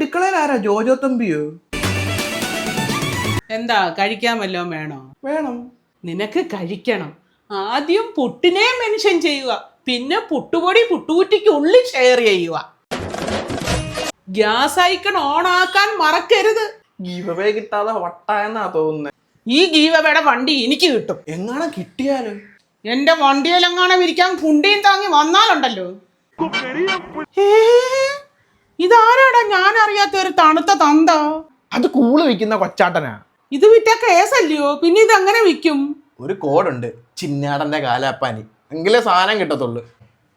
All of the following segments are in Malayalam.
അടുക്കളയിൽ ആരാ ജോജോ തമ്പിയോ? എന്താ കഴിക്കാമല്ലോ വല്ലതും വേണോ? വേണം. നിനക്ക് കഴിക്കണം. ആദ്യം പുട്ടിനെ മെൻഷൻ ചെയ്യുക. പിന്നെ പുട്ടുപൊടി പുട്ടുകുറ്റിക്ക് ഉള്ളിൽ ഷെയർ ചെയ്യുക. ഗ്യാസ് ഐക്കൺ ഓൺ ആക്കാൻ മറക്കരുത്. ഗീവവേ കിട്ടാതെ വട്ടായെന്നാ തോന്നുന്നത് ഈ ഗീവവയുടെ വണ്ടി എനിക്ക് കിട്ടും. എങ്ങാണം കിട്ടിയാലും. എന്റെ വണ്ടിയിലെങ്ങാനും ഇരിക്കാൻ കുണ്ടിയും താങ്ങി വന്നാലുണ്ടല്ലോ. ഏ, ഞാൻ അറിയാത്ത ഒരു തണുത്ത തന്ത. അത് കൂൾ വിൽക്കുന്ന കൊച്ചാട്ടനാ. ഇത് വിറ്റ കേസല്ലയോ? പിന്നെ ഇത് അങ്ങനെ വിൽക്കും? ഒരു കോഡുണ്ട് ചിന്നാടന്റെ കാലാപ്പാനി. എങ്കിലേ സാധനം കിട്ടത്തുള്ളൂ.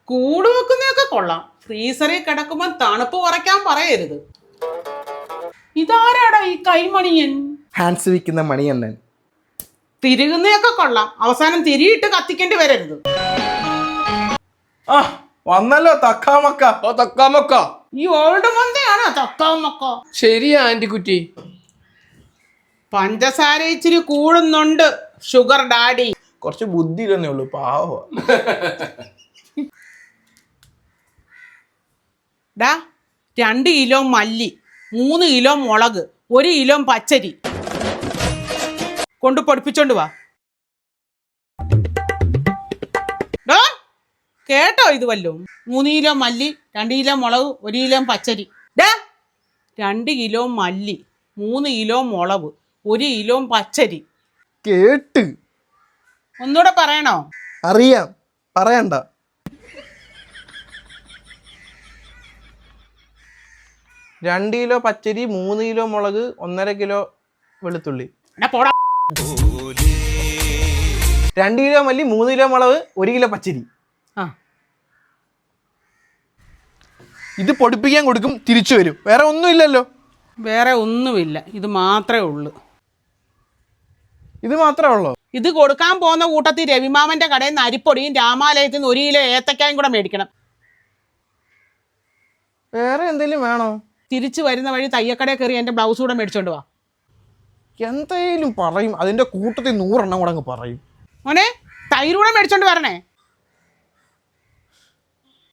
കൂട് വെക്കുന്നതൊക്കെ കൊള്ളാം. ഫ്രീസറിൽ കിടക്കുമ്പോൾ തണുപ്പ് കുറയ്ക്കാൻ പറയരുത്. ഇതാരാടാ ഈ കൈമണിയൻ? ഹാൻഡ്സ് വിൽക്കുന്ന മണിയണ്ണൻ. തിരുകുന്നതൊക്കെ കൊള്ളാം. അവസാനം തിരിയിട്ട് കത്തിക്കേണ്ടി വരരുത്. ആ വന്നല്ലോ തക്കാമക്ക. ഓ തക്കാമക്ക. ഈ ഓൾഡ് മന്തയാണോ? ചക്കാമക്ക ശരിയാ ആന്റി കുറ്റി പഞ്ചസാര ഇച്ചിരി കൂടുന്നുണ്ട് ഷുഗർ ഡാഡി കുറച്ച് ബുദ്ധി ഇല്ലെന്നേ ഉള്ളൂ പാവ. ഡാ രണ്ട് കിലോ മല്ലി മൂന്ന് കിലോ മുളക് ഒരു കിലോ പച്ചരി. കൊണ്ട് പൊടിപ്പിച്ചോണ്ട് വാ. കേട്ടോ ഇത് വല്ലോ. മൂന്ന് കിലോ മല്ലി രണ്ട് കിലോ മുളക് ഒരു കിലോ പച്ചരി. ഡാ രണ്ട് കിലോ മല്ലി മൂന്ന് കിലോ മുളക് ഒരു കിലോ പച്ചരി. കേട്ട്. ഒന്നുകൂടെ പറയണോ? അറിയാം. പറയണ്ട. രണ്ട് കിലോ പച്ചരി മൂന്ന് കിലോ മുളക് ഒന്നര കിലോ വെളുത്തുള്ളി. എടാ പോടാ. രണ്ട് കിലോ മല്ലി മൂന്ന് കിലോ മുളക് ഒരു കിലോ പച്ചരി. ഇത് പൊടിപ്പിക്കാൻ കൊടുക്കും തിരിച്ചു വരും. വേറെ ഒന്നുമില്ലല്ലോ. വേറെ ഒന്നുമില്ല. ഇത് മാത്രമേ ഉള്ളൂ. ഇത് മാത്രമേ ഉള്ളൂ? ഇത് കൊടുക്കാൻ പോകുന്ന കൂട്ടത്തിൽ രവിമാമന്റെ കടയിൽ നിന്ന് അരിപ്പൊടിയും രാമാലയത്തിൽ നിന്ന് ഒരു കിലോ ഏത്തക്കായും കൂടെ മേടിക്കണം. വേറെ എന്തെങ്കിലും വേണോ? തിരിച്ചു വരുന്ന വഴി തയ്യക്കടയിൽ കയറി എന്റെ ബ്ലൗസ് കൂടെ മേടിച്ചോണ്ട് വാ. എന്തേലും പറയും. അതിന്റെ കൂട്ടത്തിൽ നൂറെണ്ണം കൂടെ അങ്ങ് പറയും. മോനെ തൈരൂടെ മേടിച്ചോണ്ട് വരണേ.